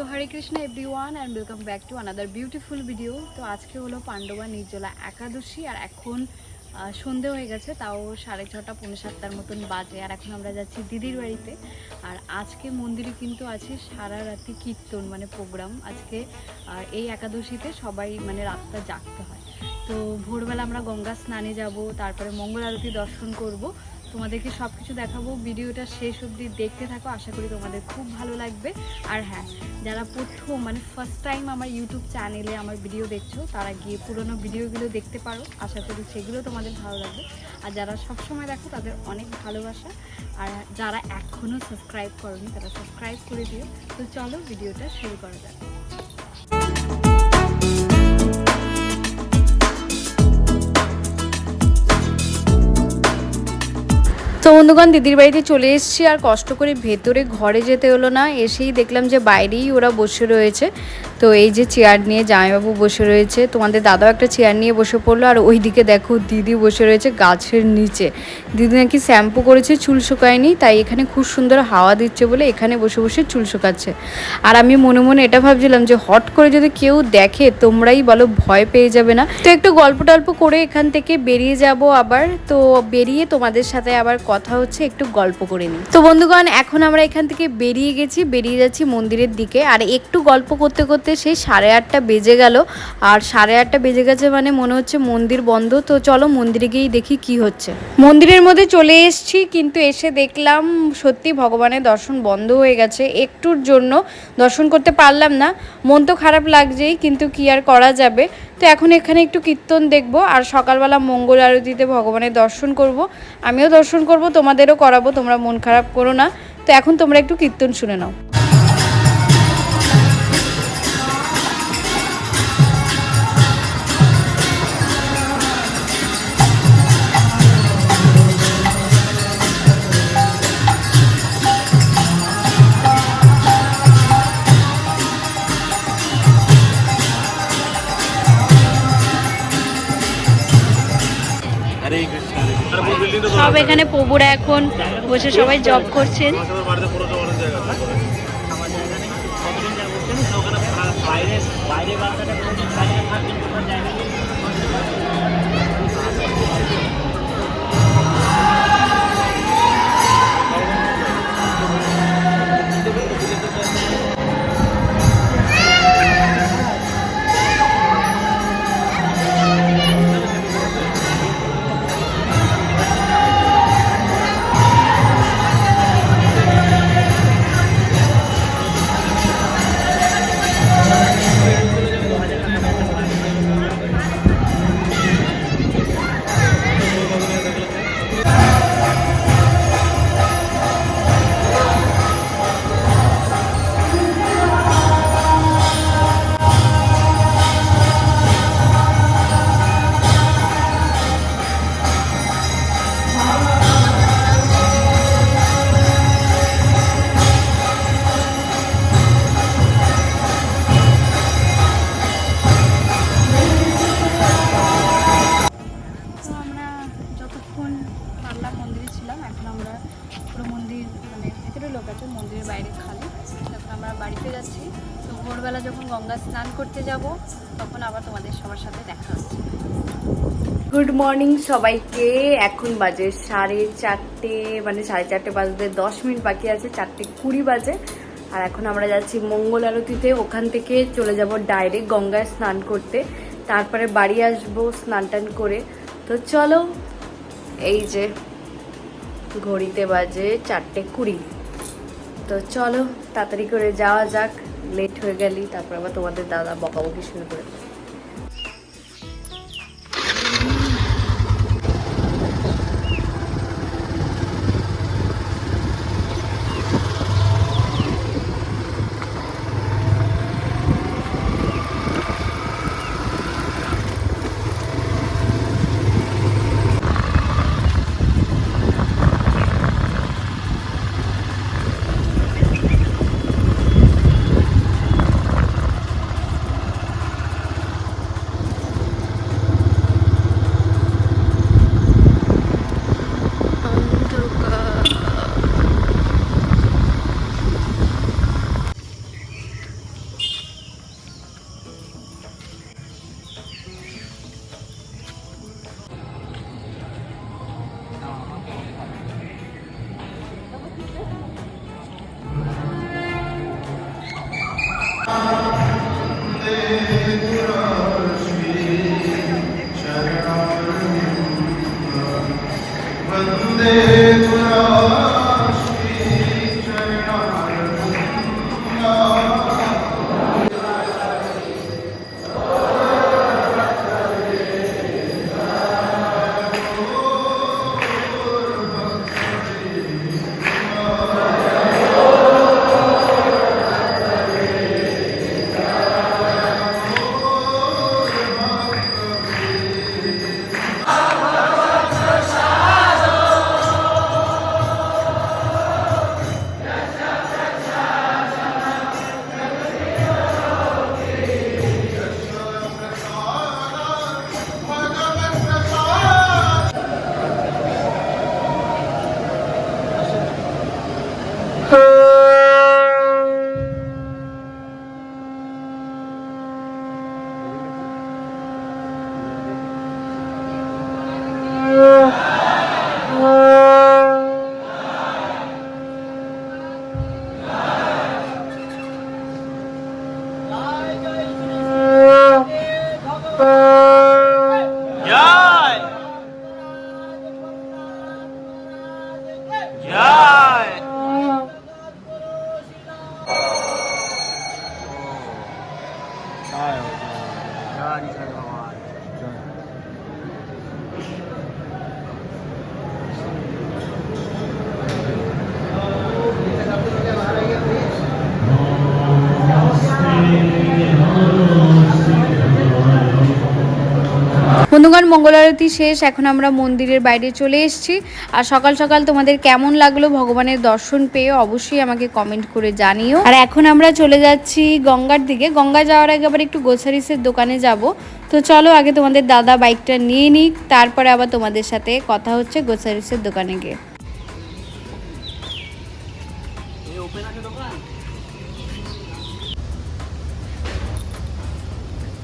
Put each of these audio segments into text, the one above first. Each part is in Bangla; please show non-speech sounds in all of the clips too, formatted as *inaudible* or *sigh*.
তো Hare Krishna everyone and welcome back to another beautiful video তো আজকে হলো পাণ্ডবা নির্জলা একাদশী, আর এখন সন্ধে হয়ে গেছে, তাও সাড়ে ছটা, পৌনে সাতটার মতন বাজে, আর এখন আমরা যাচ্ছি দিদির বাড়িতে। আর আজকে মন্দিরে কিন্তু আছে সারা রাতি কীর্তন মানে প্রোগ্রাম আজকে এই একাদশীতে সবাই মানে রাতটা জাগতে হয়। তো ভোরবেলা আমরা গঙ্গা স্নানে যাব, তারপরে মঙ্গল আরতি দর্শন করব। তোমাদেরকে সব কিছু দেখাবো, ভিডিওটা শেষ অবধি দেখতে থাকো, আশা করি তোমাদের খুব ভালো লাগবে। আর হ্যাঁ যারা প্রথম মানে ফার্স্ট টাইম আমার ইউটিউব চ্যানেলে আমার ভিডিও দেখছ, তারা গিয়ে পুরনো ভিডিওগুলো দেখতে পারো। আশা করি সেগুলো তোমাদের ভালো লাগবে। আর যারা সবসময় দেখো, তাদের অনেক ভালোবাসা। আর যারা এখনও সাবস্ক্রাইব করনি, তারা সাবস্ক্রাইব করে দিও। তো চলো ভিডিওটা শুরু করা যাক। বন্ধুগণ, দিদির বাড়িতে চলে এসেছি আর কষ্ট করে ভেতরে ঘরে যেতে হলো না। এসেই দেখলাম যে বাইরেই ওরা বসে রয়েছে। তো এই যে চেয়ার নিয়ে জামাইবাবু বসে রয়েছে, তোমাদের দাদাও একটা চেয়ার নিয়ে বসে পড়ল, আর ওইদিকে দেখো দিদি বসে রয়েছে গাছের নিচে। দিদি নাকি শ্যাম্পু করেছে, চুল শুকায়নি, তাই এখানে খুব সুন্দর হাওয়া দিচ্ছে বলে এখানে বসে বসে চুল শুকাচ্ছে। আর আমি মনে মনে এটা ভাবছিলাম যে হট করে যদি কেউ দেখে, তোমরাই বলো, ভয় পেয়ে যাবে না। তো একটু গল্প টল্প করে এখান থেকে বেরিয়ে যাব আবার। তো বেরিয়ে তোমাদের সাথে আবার কথা হচ্ছে, একটু গল্প করে নিই। তো বন্ধুগণ, এখন আমরা এখান থেকে বেরিয়ে গেছি, বেরিয়ে যাচ্ছি মন্দিরের দিকে। আর একটু গল্প করতে করতে সেই সাড়ে আটটা বেজে গেল। আর সাড়ে আটটা বেজে গেছে মানে মনে হচ্ছে মন্দির বন্ধ। তো চলো মন্দিরে গিয়েই দেখি কি হচ্ছে। মন্দিরের মধ্যে চলে এসেছি কিন্তু এসে দেখলাম সত্যি ভগবানের দর্শন বন্ধ হয়ে গেছে। একটুর জন্য দর্শন করতে পারলাম না। মন তো খারাপ লাগছেই, কিন্তু কি আর করা যাবে? তো এখন এখানে একটু কীর্তন দেখব আর সকালবেলা মঙ্গল আরতিতে ভগবানের দর্শন করব। আমিও দর্শন করব, তোমাদেরও করাবো, তোমরা মন খারাপ করো না। তো এখন তোমরা একটু কীর্তন শুনে নাও। এখানে পবুরা এখন বসে সবাই জব করছেন। মর্নিং সবাইকে। এখন বাজে সাড়ে চারটে মানে সাড়ে চারটে বাজতে দশ মিনিট বাকি আছে, চারটে কুড়ি বাজে। আর এখন আমরা যাচ্ছি মঙ্গল আরতিতে। ওখান থেকে চলে যাব ডাইরেক্ট গঙ্গায় স্নান করতে। তারপরে বাড়ি আসব স্নান টান করে। তো চলো, এই যে ঘড়িতে বাজে চারটে কুড়ি। তো চলো, তাড়াতাড়ি করে যাওয়া যাক। লেট হয়ে গেলি, তারপর আবার তোমাদের দাদা বকাবকি শুরু করে তোমরা はい。বন্ধুগণ মঙ্গল আরতি শেষ। এখন আমরা মন্দিরের বাইরে চলে এসেছি। আর সকাল সকাল তোমাদের কেমন লাগল ভগবানের দর্শন পেয়ে অবশ্যই আমাকে কমেন্ট করে জানিও। আর এখন আমরা চলে যাচ্ছি গঙ্গার দিকে। গঙ্গা যাওয়ার আগে আবার একটু গোসারিসের দোকানে যাব। তো চলো আগে তোমাদের দাদা বাইকটা নিয়ে নিক, তারপরে আবার তোমাদের সাথে কথা হচ্ছে গোসারিসের দোকানে গিয়ে।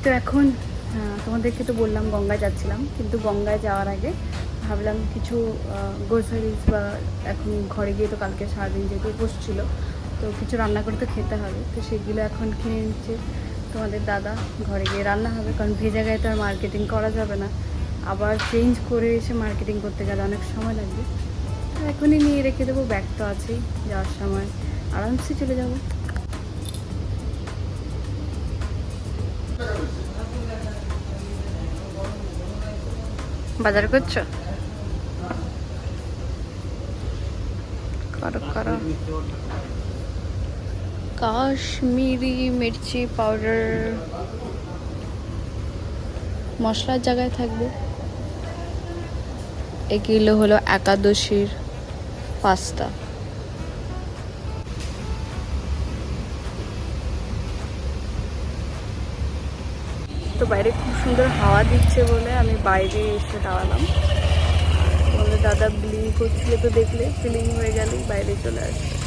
তো এখন তোমাদেরকে তো বললাম গঙ্গায় যাচ্ছিলাম, কিন্তু গঙ্গায় যাওয়ার আগে ভাবলাম কিছু গ্রোসারিজ বা এখন ঘরে গিয়ে তো কালকে সারাদিন যেহেতু বসছিল তো কিছু রান্না করে তো খেতে হবে। তো সেগুলো এখন কিনে নিচ্ছে তোমাদের দাদা, ঘরে গিয়ে রান্না হবে, কারণ ভেজা গায়ে তো আর মার্কেটিং করা যাবে না। আবার চেঞ্জ করে এসে মার্কেটিং করতে গেলে অনেক সময় লাগবে। এখনই নিয়ে রেখে দেবো, ব্যাগ তো আছেই যাওয়ার সময়। আরামসে চলে যাব। বাজার করছ? করো করো। কাশ্মীরি মির্চি পাউডার মশলার জায়গায় থাকবে। এগুলো হলো একাদশীর পাস্তা। তো বাইরে খুব সুন্দর হাওয়া দিচ্ছে বলে আমি বাইরে এসে দাঁড়ালাম। বলে দাদা ব্লিং করছিল তো দেখলে ফিলিং হয়ে গেলেই বাইরে চলে আসবে।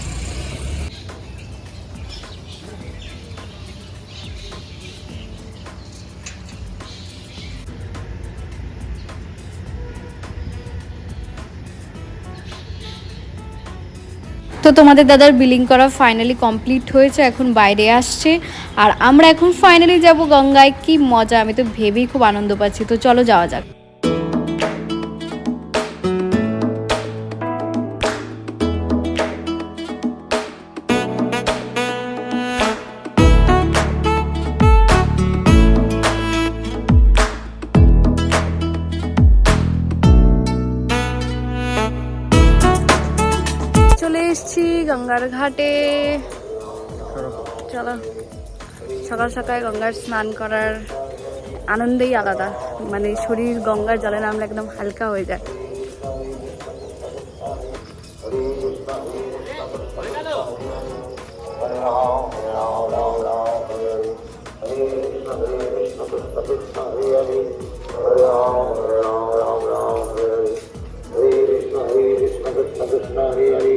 তো তোমাদের দাদার বিলিং করা ফাইনালি কমপ্লিট হয়েছে, এখন বাইরে আসছে। আর আমরা এখন ফাইনালি যাব গঙ্গায়, কি মজা, আমি তো ভেবেই খুব আনন্দ পাচ্ছি। তো চলো যাওয়া যাক। ঘাটে চলো সকাল সকাল গঙ্গার স্নান করার আনন্দেই আলাদা মানে শরীর গঙ্গার জলে নামলে একদম হালকা হয়ে যায় Hare Hare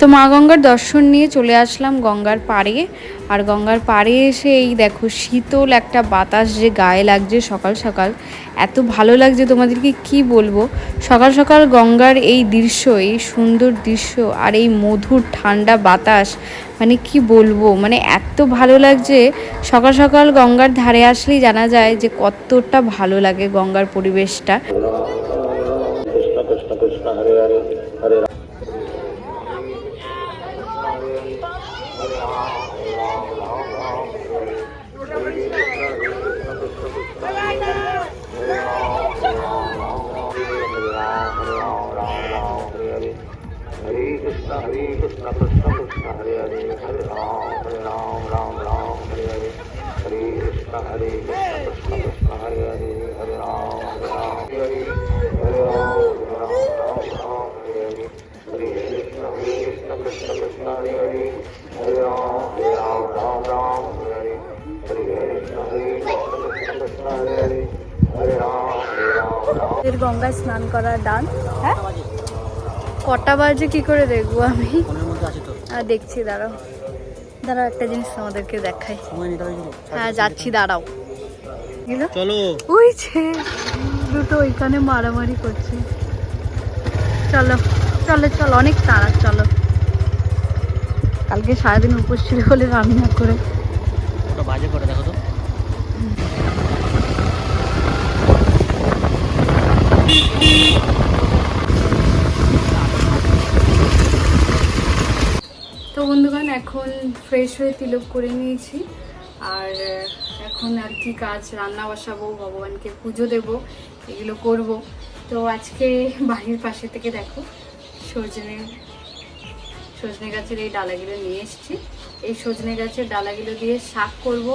তো মা গঙ্গার দর্শন নিয়ে চলে আসলাম গঙ্গার পাড়ে। আর গঙ্গার পাড়ে এসে এই দেখো শীতল একটা বাতাস যে গায়ে লাগছে সকাল সকাল, এত ভালো লাগছে তোমাদেরকে কি বলব? সকাল সকাল গঙ্গার এই দৃশ্য, এই সুন্দর দৃশ্য আর এই মধুর ঠান্ডা বাতাস মানে কি বলব? মানে এত ভালো লাগছে। সকাল সকাল গঙ্গার ধারে আসলেই জানা যায় যে কতটা ভালো লাগে গঙ্গার পরিবেশটা। কৃষ্ণ কৃষ্ণ কৃষ্ণ, হরে হরে হরে গঙ্গায় স্নান করার ডান হ্যাঁ? কটা বাজে কি করে দেখব আমি? দেখছি দাঁড়াও। দাঁড়াও একটা জিনিস তোমাদেরকে দেখাই। হ্যাঁ যাচ্ছি দাঁড়াও। চলো। ওই দুটো ওইখানে মারামারি করছে। চলো। চলো চলো অনেক তাড়া চলো। কালকে সারাদিন উপোস ছিল বলে রান্না করে। বাজে করে দেখো তো। তো বন্ধুগণ এখন ফ্রেশ হয়ে তিলক করে নিয়েছি। আর এখন আর কি কাজ রান্না বসাবো ভগবানকে পুজো দেব এগুলো করব। তো আজকে বাড়ির পাশে থেকে দেখো সজনে সজনে গাছের এই ডালাগুলো নিয়ে এসেছি। এই সজনে গাছের ডালাগুলো দিয়ে শাক করব।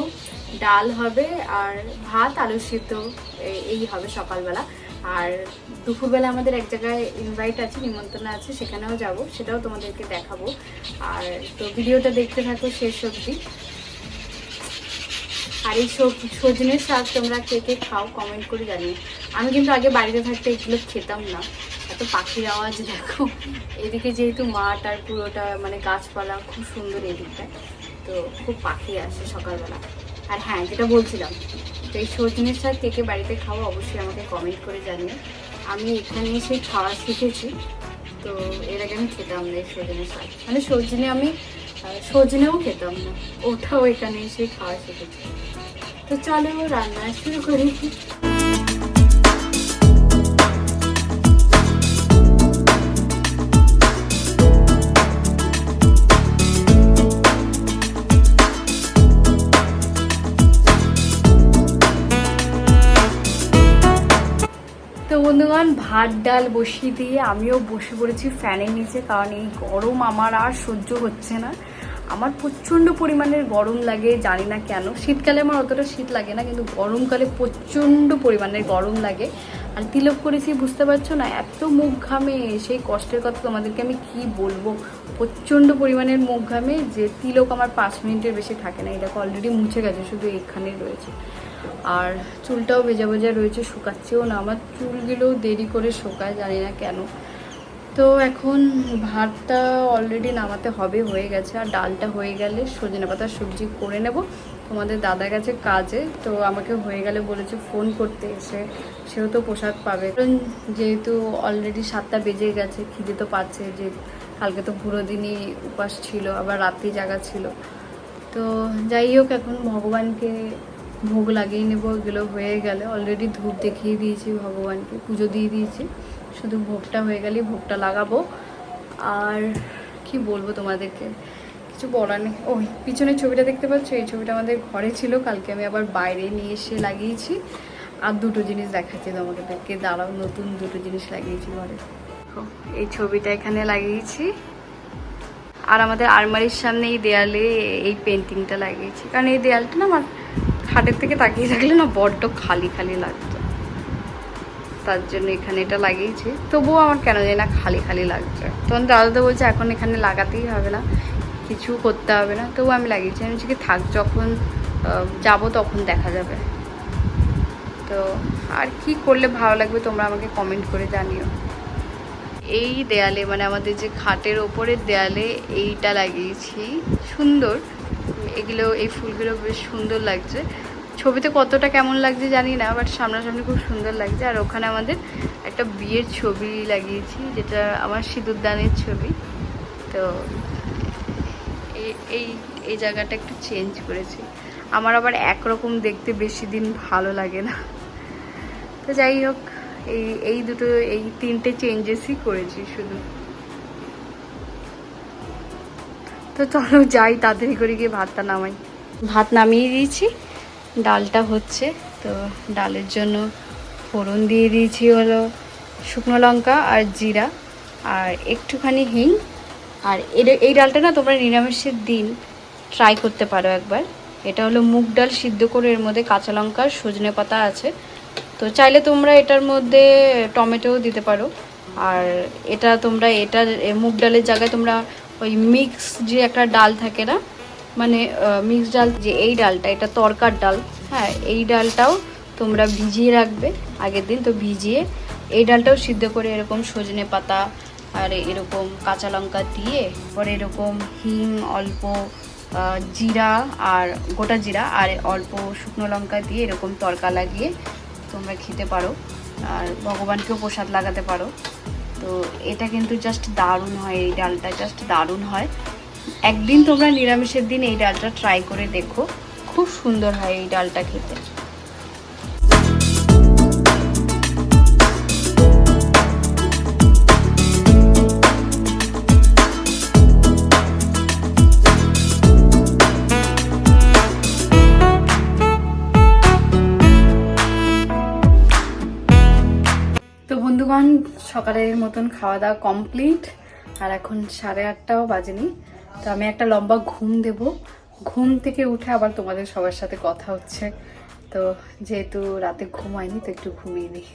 ডাল হবে আর ভাত, আলু সিদ্ধ এই হবে সকালবেলা। আর দুপুরবেলা আমাদের এক জায়গায় ইনভাইট আছে, নিমন্ত্রণ আছে, সেখানেও যাব, সেটাও তোমাদেরকে দেখাবো। আর তো ভিডিওটা দেখতে থাকো শেষ অবধি। আর এই সজনের শাক তোমরা কে কে খাও কমেন্ট করে জানিও। আমি কিন্তু আগে বাড়িতে থাকতে এগুলো খেতাম না। পাখির আওয়াজ, দেখো। এদিকে যেহেতু মাঠ আর পুরোটা মানে গাছপালা খুব সুন্দর এদিকটা তো খুব পাখি আসে সকালবেলা। আর হ্যাঁ যেটা বলছিলাম, তো এই সজনের শাক কে কে বাড়িতে খাওয়া অবশ্যই আমাকে কমেন্ট করে জানিও। আমি এখানে এসে খাওয়া শিখেছি, তো এর আগে আমি খেতাম না এই সজনে শাক। মানে সজনে আমি সজনেও খেতাম না, ওটাও এখানে এসে খাওয়া শিখেছি। তো চলো রান্না শুরু করি। বন্ধুগণ, ভাত, ডাল বসিয়ে দিয়ে আমিও বসে পড়েছি ফ্যানের নিচে, কারণ এই গরম আমার আর সহ্য হচ্ছে না। আমার প্রচণ্ড পরিমাণের গরম লাগে, জানি না কেন। শীতকালে আমার অতটা শীত লাগে না, কিন্তু গরমকালে প্রচণ্ড পরিমাণের গরম লাগে। আর তিলক করেছি, বুঝতে পারছ না, এত মুখ ঘামে, সেই কষ্টের কথা তোমাদেরকে আমি কি বলব? প্রচণ্ড পরিমাণের মুখ ঘামে, যে তিলক আমার পাঁচ মিনিটের বেশি থাকে না এটাকে অলরেডি মুছে গেছে, শুধু এখানেই রয়েছে। আর চুলটাও ভেজা ভেজা রয়েছে, শুকাচ্ছেও না। আমার চুলগুলোও দেরি করে শোকায়, জানি না কেন। তো এখন ভাতটা অলরেডি নামাতে হবে, হয়ে গেছে। আর ডালটা হয়ে গেলে সজনে পাতার সবজি করে নেব। তোমাদের দাদা গেছে কাজে, তো আমাকে হয়ে গেলে বলেছে ফোন করতে এসে, সেও তো প্রসাদ পাবে। কারণ যেহেতু অলরেডি সাতটা বেজে গেছে, খিদে তো পাচ্ছে, যে কালকে তো পুরো দিনই উপাস ছিল, আবার রাত্রি জাগা ছিল। তো যাই হোক, এখন ভগবানকে ভোগ লাগিয়ে নেব, এগুলো হয়ে গেলে অলরেডি ধূপ দেখিয়ে দিয়েছি ভগবানকে, পুজো দিয়ে দিয়েছি। শুধু ভোগটা হয়ে গেলেই ভোগটা লাগাবো। আর কি বলব তোমাদেরকে? কিছু বলার নেই। ওই পিছনের ছবিটা দেখতে পাচ্ছ? এই ছবিটা আমাদের ঘরে ছিল, কালকে আমি আবার বাইরে নিয়ে এসে লাগিয়েছি। আর দুটো জিনিস দেখাচ্ছি তোমাদেরকে। দাঁড়াও, নতুন দুটো জিনিস লাগিয়েছি ঘরে। এই ছবিটা এখানে লাগিয়েছি। আর আমাদের আলমারির সামনে এই দেয়ালে এই পেন্টিংটা লাগিয়েছি। কারণ এই দেয়ালটা না আমার খাটের থেকে তাকিয়ে থাকলে না বড্ড খালি খালি লাগতো। তার জন্য এখানে এটা লাগিয়েছি। তবুও আমার কেন জানি না খালি খালি লাগছে। তখন দাদা বলছে, এখন এখানে লাগাতেই হবে না, কিছু করতে হবে না। তবু আমি লাগিয়েছি। আমি কি, থাক, যখন যাব তখন দেখা যাবে। তো আর কি করলে ভালো লাগবে তোমরা আমাকে কমেন্ট করে জানিও। এই দেয়ালে মানে আমাদের যে খাটের ওপরের দেয়ালে এইটা লাগিয়েছি। সুন্দর। এগুলো, এই ফুলগুলো বেশ সুন্দর লাগছে। ছবিতে কতটা কেমন লাগছে জানি না বাট সামনাসামনি খুব সুন্দর লাগছে। আর ওখানে আমাদের একটা বিয়ের ছবি লাগিয়েছি, যেটা আমার সিঁদুরদানের ছবি। তো এই এই জায়গাটা একটু চেঞ্জ করেছি। আমার আবার একরকম দেখতে বেশি দিন ভালো লাগে না। তো যাই হোক, এই এই দুটো, এই তিনটে চেঞ্জেসই করেছি শুধু। তো চলো যাই, তাড়াতাড়ি করে গিয়ে ভাতটা নামাই। ভাত নামিয়ে দিয়েছি। ডালটা হচ্ছে, তো ডালের জন্য ফোড়ন দিয়ে দিয়েছি হলো শুকনো লঙ্কা আর জিরা আর একটুখানি হিং। আর এই ডালটা না তোমরা নিরামিষের দিন ট্রাই করতে পারো একবার। এটা হলো মুগ ডাল সিদ্ধ করে এর মধ্যে কাঁচা লঙ্কা, সজনে পাতা আছে। তো চাইলে তোমরা এটার মধ্যে টমেটোও দিতে পারো। আর এটা তোমরা, এটা মুগ ডালের জায়গায় তোমরা ওই মিক্স যে একটা ডাল থাকে না মানে মিক্স ডাল যে এই ডালটা, এটা তরকার ডাল হ্যাঁ এই ডালটাও তোমরা ভিজিয়ে রাখবে, আগের দিন তো ভিজিয়ে এই ডালটাও সিদ্ধ করে এরকম সজনে পাতা আর এরকম কাঁচা লঙ্কা দিয়ে, পরে এরকম হিং, অল্প জিরা আর গোটা জিরা আর অল্প শুকনো লঙ্কা দিয়ে এরকম তরকা লাগিয়ে তোমরা খেতে পারো। আর ভগবানকেও প্রসাদ লাগাতে পারো। তো এটা কিন্তু জাস্ট দারুণ হয় এই ডালটা জাস্ট দারুণ হয়। একদিন তোমরা নিরামিষের দিন এই ডালটা ট্রাই করে দেখো। খুব সুন্দর হয় এই ডালটা খেতে। সকালের মতন খাওয়া দাওয়া কমপ্লিট আর এখন সাড়ে আটটাও বাজেনি। তো আমি একটা লম্বা ঘুম দেব। ঘুম থেকে উঠে আবার তোমাদের সবার সাথে কথা হচ্ছে। তো যেহেতু রাতে ঘুমায়নি তো একটু ঘুমিয়ে নিই।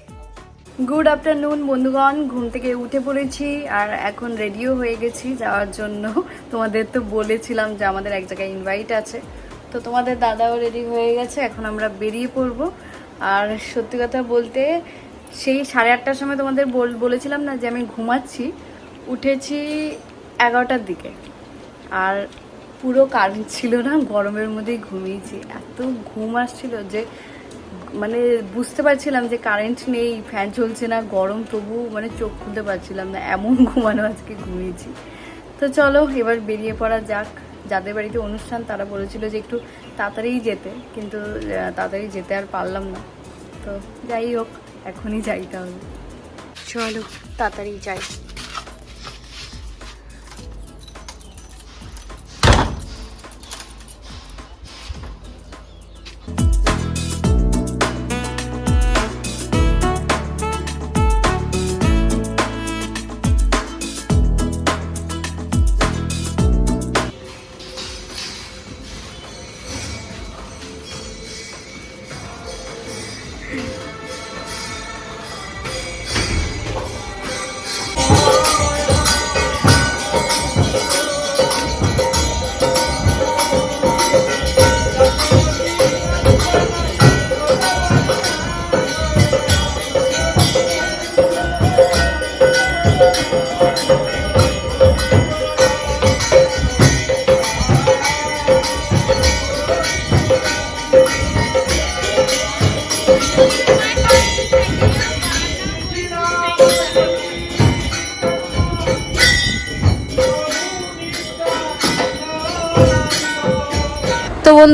গুড আফটারনুন বন্ধুগণ। ঘুম থেকে উঠে পড়েছি আর এখন রেডিও হয়ে গেছি যাওয়ার জন্য। তোমাদের তো বলেছিলাম যে আমাদের এক জায়গায় ইনভাইট আছে। তো তোমাদের দাদাও রেডি হয়ে গেছে, এখন আমরা বেরিয়ে পড়ব। আর সত্যি কথা বলতে সেই সাড়ে আটটার সময় তোমাদের বল- বলেছিলাম না যে আমি ঘুমাচ্ছি, উঠেছি এগারোটার দিকে। আর পুরো কারেন্ট ছিল না, গরমের মধ্যেই ঘুমিয়েছি। এত ঘুম আসছিল যে মানে বুঝতে পারছিলাম যে কারেন্ট নেই ফ্যান চলছে না, গরম, তবু মানে চোখ খুলতে পারছিলাম না, এমন *laughs* ঘুমানো আজকে ঘুমিয়েছি। তো চলো, এবার বেরিয়ে পড়া যাক। যাদের বাড়িতে অনুষ্ঠান, তারা বলেছিল যে একটু তাড়াতাড়ি যেতে, কিন্তু তাড়াতাড়ি যেতে আর পারলাম না। তো যাই হোক। এখনই যাই তাহলে। চলো তাড়াতাড়ি যাই।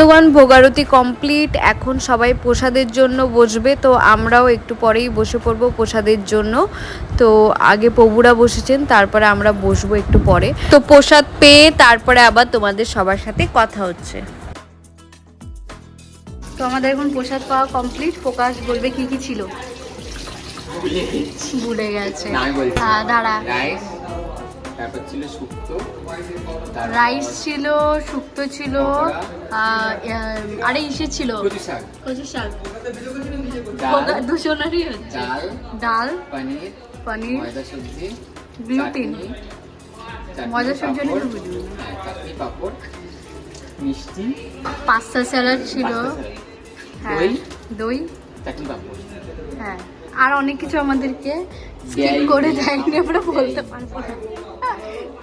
বন্ধুগণ ভোগারতি কমপ্লিট এখন সবাই প্রসাদের জন্য বসবে তো আমরাও একটু পরেই বসে পড়ব প্রসাদের জন্য। তো আগে প্রভুরা বসেছেন তারপরে আমরা বসবো একটু পরে। তো প্রসাদ পেয়ে তারপরে আবার তোমাদের সবার সাথে কথা হচ্ছে। তো আমাদের এখন প্রসাদ পাওয়া কমপ্লিট প্রকাশ বলবে কি কি ছিল? ভুলে গেছে। হ্যাঁ দাঁড়া। তারপর ছিল শুক্তো রাইস ছিল শুক্তো ছিল আরে ইসে ছিল। কচু শাক। কচু শাক। ডাল। হচ্ছে। ডাল। ডাল। পনির। পনির। ময়দা সবজি। গ্লুটিন ময়দা সবজি। হ্যাঁ চাটনি পাঁপড় মিষ্টি। পাস্তা স্যালাড ছিল। হ্যাঁ দই। দই। চাটনি পাঁপড়। হ্যাঁ আর অনেক কিছু আমাদেরকে স্কিপ করে দেয়নি আমরা বলতে পারব না।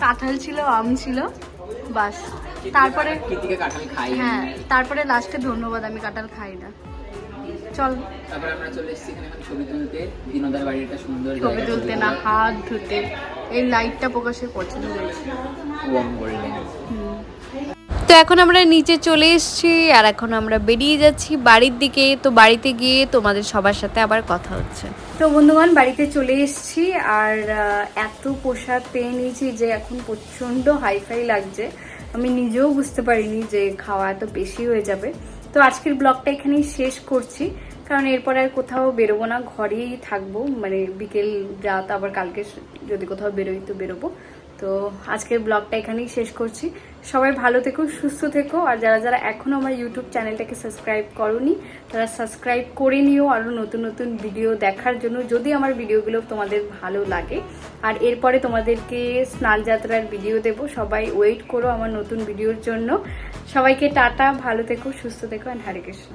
কাঁঠাল ছিল আম ছিল বাস। তারপরে হ্যাঁ তারপরে লাস্টে ধন্যবাদ আমি কাঁঠাল খাই না। চল। তারপরে আমরা চলে এসেছি এখানে ছবি তুলতে। দিনদার বাড়ির একটা সুন্দর ছবি তুলতে না হাত ধুতে। এই লাইটটা প্রকাশে পছন্দ হয়েছে। তো এখন আমরা নিচে চলে এসেছি আর এখন আমরা বেরিয়ে যাচ্ছি বাড়ির দিকে। তো বাড়িতে গিয়ে তোমাদের সবার সাথে আবার কথা হচ্ছে। তো বন্ধুগণ, বাড়িতে চলে এসেছি আর এত পোশাক পেয়ে নিয়েছি যে এখন প্রচণ্ড হাইফাই লাগছে। আমি নিজেও বুঝতে পারিনি যে খাওয়া এত বেশি হয়ে যাবে। তো আজকের ব্লগটা এখানেই শেষ করছি। কারণ এরপর আর কোথাও বেরোবো না, ঘরেই থাকব। মানে বিকেল রাত, আবার কালকে যদি কোথাও বেরোই তো বেরোবো। তো আজকের ব্লগটা এখানেই শেষ করছি। সবাই ভালো থেকো, সুস্থ থেকো, আর যারা যারা এখনও আমার ইউটিউব চ্যানেলটাকে সাবস্ক্রাইব করনি, তারা সাবস্ক্রাইব করে নিও আরও নতুন নতুন ভিডিও দেখার জন্য, যদি আমার ভিডিওগুলো তোমাদের ভালো লাগে। আর এরপরে তোমাদেরকে স্নান যাত্রার ভিডিও দেবো, সবাই ওয়েট করো আমার নতুন ভিডিওর জন্য। সবাইকে টাটা, ভালো থেকো, সুস্থ থেকো অ্যান্ড হরে কৃষ্ণ।